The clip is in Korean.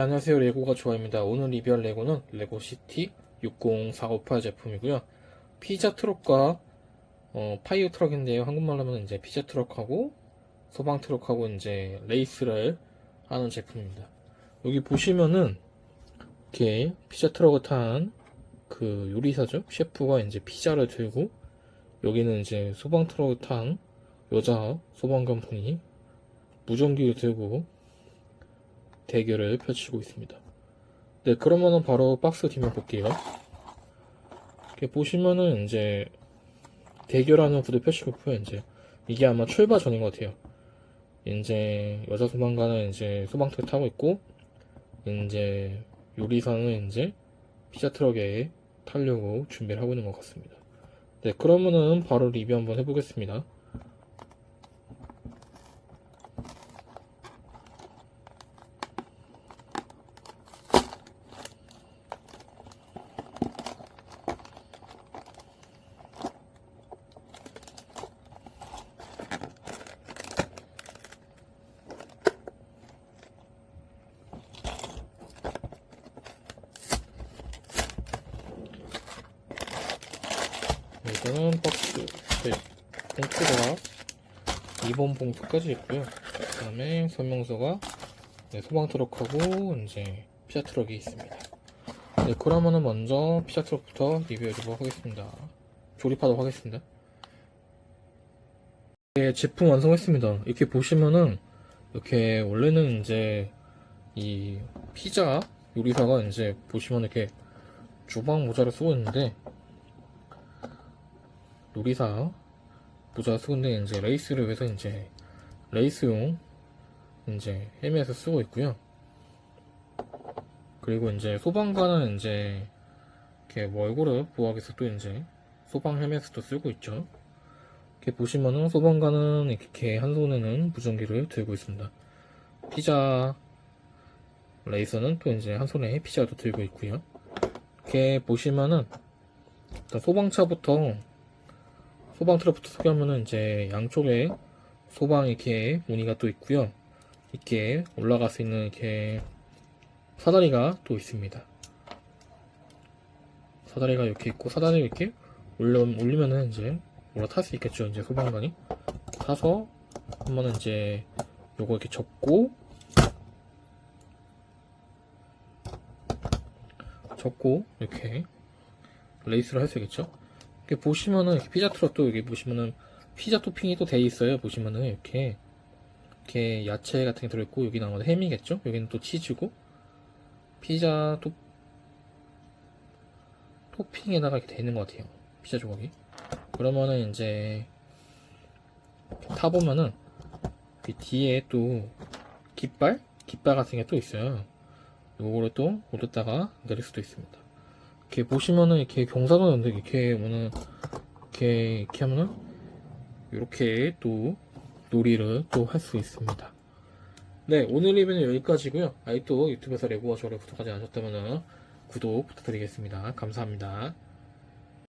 안녕하세요. 레고가 좋아입니다. 오늘 리뷰할 레고는 레고시티 60458 제품이고요. 피자 트럭과 어, 파이어 트럭인데요. 한국말로 하면 이제 피자 트럭하고 소방 트럭하고 이제 레이스를 하는 제품입니다. 여기 보시면은 이렇게 피자 트럭을 탄 그 요리사죠? 셰프가 이제 피자를 들고 여기는 이제 소방 트럭을 탄 여자 소방관 분이 무전기를 들고 대결을 펼치고 있습니다. 네, 그러면은 바로 박스 뒷면 볼게요. 이렇게 보시면은 이제 대결하는 구도 펼치고 이제 이게 아마 출발 전인 것 같아요. 이제 여자 소방관은 이제 소방트럭 타고 있고 이제 요리사는 이제 피자 트럭에 타려고 준비를 하고 있는 것 같습니다. 네, 그러면은 바로 리뷰 한번 해보겠습니다. 이거는 박스 네, 봉투가 2번 봉투까지 있고요. 그 다음에 설명서가 네, 소방 트럭하고 이제 피자 트럭이 있습니다. 네 그러면은 먼저 피자 트럭부터 리뷰해보도록 하겠습니다. 조립하도록 하겠습니다. 네 제품 완성했습니다. 이렇게 보시면은 이렇게 원래는 이제 이 피자 요리사가 이제 보시면 이렇게 주방 모자를 쓰고 있는데 요리사 모자 쓰고 있는데 이제 레이스를 위해서 이제 레이스용 이제 헬멧을 쓰고 있고요. 그리고 이제 소방관은 이제 이렇게 뭐 얼굴을 보호하기 위해서 또 이제 소방 헬멧을 또 쓰고 있죠. 이렇게 보시면은 소방관은 이렇게 한 손에는 무전기를 들고 있습니다. 피자 레이서는 또 이제 한 손에 피자도 들고 있고요. 이렇게 보시면은 소방차부터 소방 트럭부터 소개하면은 이제 양쪽에 소방 이렇게 무늬가 또 있고요. 이렇게 올라갈 수 있는 이렇게 사다리가 또 있습니다. 사다리가 이렇게 있고 사다리 이렇게 올려 올리면은 이제 올라탈 수 있겠죠. 이제 소방관이 타서 한번은 이제 요거 이렇게 접고 접고 이렇게 레이스를 할 수 있겠죠. 보시면은 이렇게 피자 트럭도 여기 보시면은 피자 토핑이 또 돼 있어요. 보시면은 이렇게 이렇게 야채 같은 게 들어있고 여기는 아마도 햄이겠죠. 여기는 또 치즈고 피자 토 토핑에다가 이렇게 돼 있는 것 같아요. 피자 조각이. 그러면은 이제 타 보면은 그 뒤에 또 깃발 깃발 같은 게 또 있어요. 요거를 또 올렸다가 내릴 수도 있습니다. 이렇게 보시면은 이렇게 경사도는데 이렇게 뭐는 이렇게 이렇게 하면은 이렇게 또 놀이를 또 할 수 있습니다. 네 오늘 리뷰는 여기까지고요. 아직도 유튜브에서 레고와 저를 구독하지 않으셨다면 구독 부탁드리겠습니다. 감사합니다.